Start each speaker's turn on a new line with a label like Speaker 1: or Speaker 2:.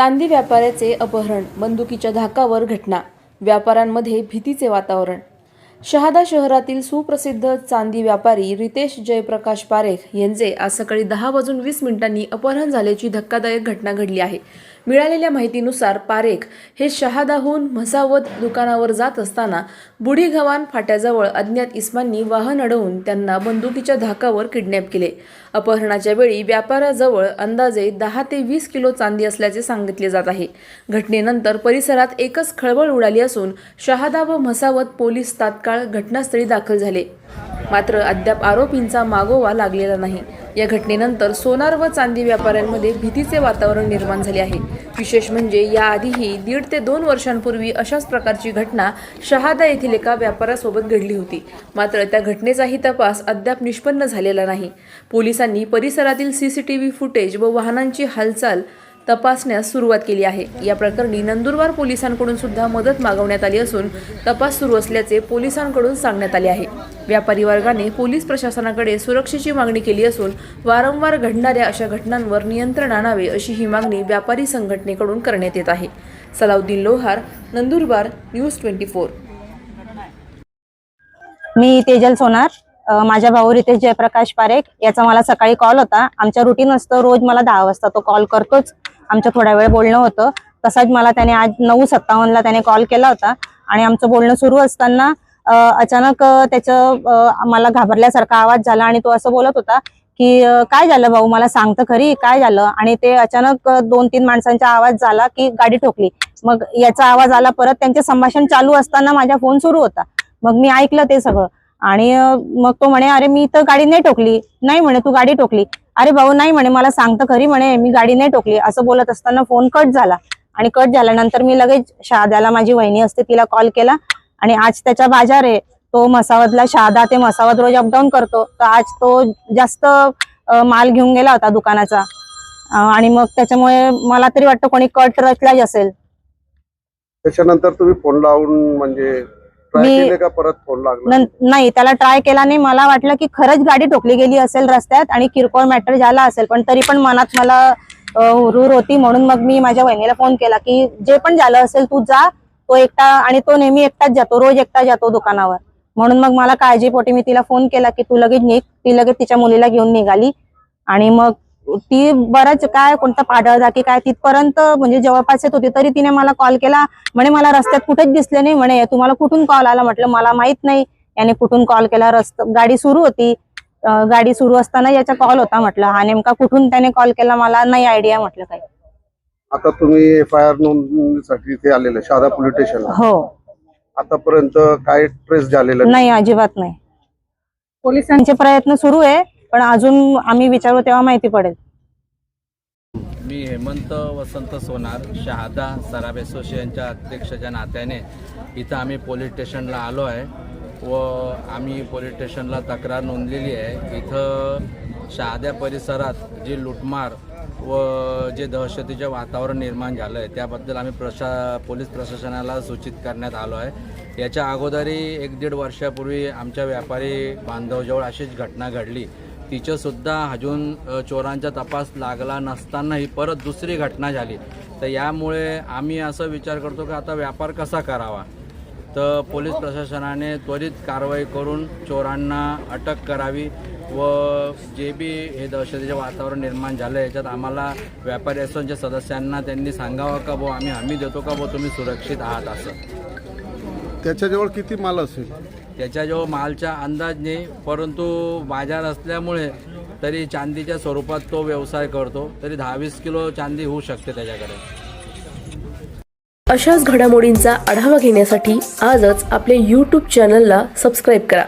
Speaker 1: चांदी व्यापाऱ्याचे अपहरण बंदुकीच्या धाकावर घटना व्यापाऱ्यांमध्ये भीतीचे वातावरण. शहादा शहरातील सुप्रसिद्ध चांदी व्यापारी रितेश जयप्रकाश पारेख यांचे आज सकाळी दहा वाजून वीस मिनिटांनी अपहरण झाल्याची धक्कादायक घटना घडली आहे. मिळालेल्या माहितीनुसार पारेख हे शहादाहून म्हसावत दुकानावर जात असताना बुढी गव्हाण फाट्याजवळ अज्ञात इस्मांनी वाहन अडवून त्यांना बंदुकीच्या धाकावर किडनॅप केले. अपहरणाच्या वेळी व्यापाराजवळ अंदाजे दहा ते वीस किलो चांदी असल्याचे सांगितले जात आहे. घटनेनंतर परिसरात एकच खळबळ उडाली असून शहादा व म्हसावत पोलीस तात्काळ घटनास्थळी दाखल झाले. मात्र अद्याप आरोपींचा मागोवा लागलेला नाही. या घटनेनंतर सोनार व चांदी व्यापाऱ्यांमध्ये भीतीचे वातावरण निर्माण झाले आहे. विशेष म्हणजे याआधीही दीड ते दोन वर्षांपूर्वी अशाच प्रकारची घटना शहादा येथील एका व्यापाऱ्यासोबत घडली होती. मात्र त्या घटनेचाही तपास अद्याप निष्पन्न झालेला नाही. पोलिसांनी परिसरातील सीसीटीव्ही फुटेज व वाहनांची हालचाल तपासण्यास सुरुवात केली आहे. या प्रकरणी नंदुरबार पोलिसांकडून सुद्धा मदत मागवण्यात आली असून तपास सुरू असल्याचे पोलिसांकडून सांगण्यात आले आहे. व्यापारी वर्गाने पोलीस प्रशासनाकडे सुरक्षेची मागणी केली असून वारंवार घडणाऱ्या अशा घटनांवर नियंत्रण आणावे अशी ही मागणी व्यापारी संघटनेकडून करण्यात येत आहे. Salauddin Lohar Nandurbar news twenty four.
Speaker 2: मी तेजल सोनार माझ्या भाऊ रितेश जयप्रकाश पारेख याचा मला सकाळी कॉल होता. आमच्या रुटीन असतं रोज मला दहा वाजता तो कॉल करतोच. आमचं थोड्या वेळ बोलणं होतं. तसाच मला त्याने आज नऊ सत्तावन्नला त्याने कॉल केला होता. आणि आमचं बोलणं सुरू असताना अचानक त्याचं मला घाबरल्यासारखा आवाज झाला आणि तो असं बोलत होता की काय झालं भाऊ? मला सांगतं खरी काय झालं? आणि ते अचानक दोन तीन माणसांचा आवाज झाला की गाडी ठोकली. मग याचा आवाज आला परत त्यांचे संभाषण चालू असताना माझा फोन सुरू होता. मग मी ऐकलं ते सगळं. आणि मग तो म्हणे अरे मी तर गाडी नाही टोकली. नाही म्हणे तू गाडी टोकली. अरे भाऊ नाही म्हणे मला सांगतं खरी म्हणे मी गाडी नाही टोकली. असं बोलत असताना फोन कट झाला. आणि कट झाल्यानंतर मी लगेच शहाद्याला माझी वहिनी असते तिला कॉल केला. आणि आज त्याचा बाजार आहे. तो मसावदला शहादा ते मसावद रोज अपडाऊन करतो. तर आज तो जास्त माल घेऊन गेला होता दुकानाचा. आणि मग त्याच्यामुळे मला तरी वाटतं कोणी कट रचलाच असेल.
Speaker 3: त्याच्यानंतर तुम्ही फोन लावून म्हणजे
Speaker 2: मी-
Speaker 3: केले का परत फोन लागला?
Speaker 2: नं- नाही त्याला ट्राय केला नाही. मला वाटलं की खरंच गाडी ठोकली गेली असेल रस्त्यात आणि किरकोळ मॅटर झाला असेल पण तरी पण मनात मला अ, हुरूर होती. म्हणून मग मी माझ्या बहिणीला फोन केला की जे पण झालं असेल तू जा तो एकटा आणि तो नेहमी एकटाच जातो रोज एकटा जातो दुकानावर. म्हणून मग मला काळजीपोटी मी तिला फोन केला की तू लगेच निघ ती लगेच तिच्या मुलीला घेऊन निघाली. आणि मग ती बराच काय कोणता पाडळ की काय तिथपर्यंत म्हणजे जवळपास येत होती तरी तिने मला कॉल केला. म्हणे मला रस्त्यात कुठेच दिसले नाही. म्हणे तुम्हाला कुठून कॉल आला? म्हटलं मला माहीत नाही. याने कुठून कॉल केला? रस्त गाडी सुरू होती. गाडी सुरू असताना याचा कॉल होता म्हटलं. हा नेमका कुठून त्याने कॉल केला? मला नाही आयडिया म्हटलं काही.
Speaker 3: आता तुम्ही एफ आय आर नोंदणीसाठी इथे आलेले शहादा पोलीस स्टेशनला
Speaker 2: हो.
Speaker 3: आतापर्यंत काय ट्रेस झालेलं? नाही
Speaker 2: अजिबात नाही. पोलिसांचे प्रयत्न सुरू आहे. पण अजून आम्ही विचारू तेव्हा माहिती पडेल.
Speaker 4: मी हेमंत वसंत सोनार शहादा सराब असोसिएशनच्या अध्यक्षाच्या नात्याने इथं आम्ही पोलीस स्टेशनला आलो आहे व आम्ही पोलीस स्टेशनला तक्रार नोंदलेली आहे. इथं शहाद्या परिसरात जी लुटमार व जे दहशतीचे वातावरण निर्माण झालं आहे त्याबद्दल आम्ही प्रशा पोलीस प्रशासनाला सूचित करण्यात आलो आहे. याच्या अगोदरही एक दीड वर्षापूर्वी आमच्या व्यापारी बांधवजवळ अशीच घटना घडली. तिचंसुद्धा अजून चोरांचा तपास लागला नसतानाही परत दुसरी घटना झाली. तर यामुळे आम्ही असं विचार करतो की आता व्यापार कसा करावा? तर पोलीस प्रशासनाने त्वरित कारवाई करून चोरांना अटक करावी व जे बी हे दहशतीचे वातावरण निर्माण झालं याच्यात आम्हाला व्यापारी असोच्या सदस्यांना त्यांनी सांगावं का भाऊ आम्ही हमी देतो का भाऊ तुम्ही सुरक्षित आहात असं.
Speaker 5: त्याच्याजवळ किती माल असेल?
Speaker 4: त्याच्याजवळ मालचा अंदाज नाही परंतु बाजार असल्यामुळे तरी चांदीच्या स्वरूपात तो व्यवसाय करतो. तरी दहावीस किलो चांदी होऊ शकते त्याच्याकडे.
Speaker 1: अशाच घडामोडींचा आढावा घेण्यासाठी आजच आपले यूट्यूब चॅनलला सबस्क्राईब करा.